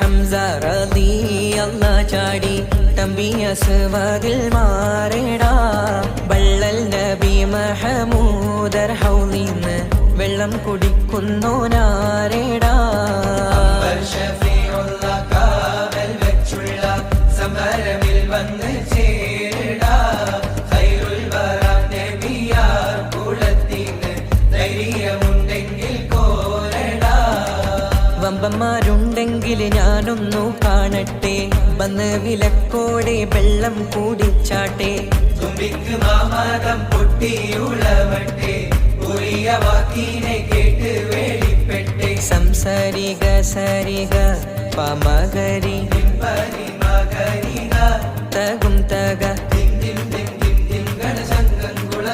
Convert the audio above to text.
ഹംസ റലി അല്ല ചാടി തമ്പി സുവതിൽ മാറിടാ. ബള്ളൽ നബി മഹമൂദർ ഹൗലിന്ന് വെള്ളം കുടിക്കുന്നു നാരേടാ. കാവൽ വെച്ചുള്ള സമരമിൽ വന്ന് ചേരിടാ വമ്പന്മാരുണ്ടെങ്കിൽ ഞാനൊന്നു കാണട്ടെ. വന്ന് വിലക്കോടെ വെള്ളം കൂടിച്ചാട്ടെ. തുമ്പിക്ക് മാമാതം പൊട്ടിയുളവട്ടെ ഉറിയ വാക്കിനെ കേട്ട് വേളിപ്പെട്ടെ. സംസാരിക സരിക പമകരി. തകും തക. ഗണസംഗം കുള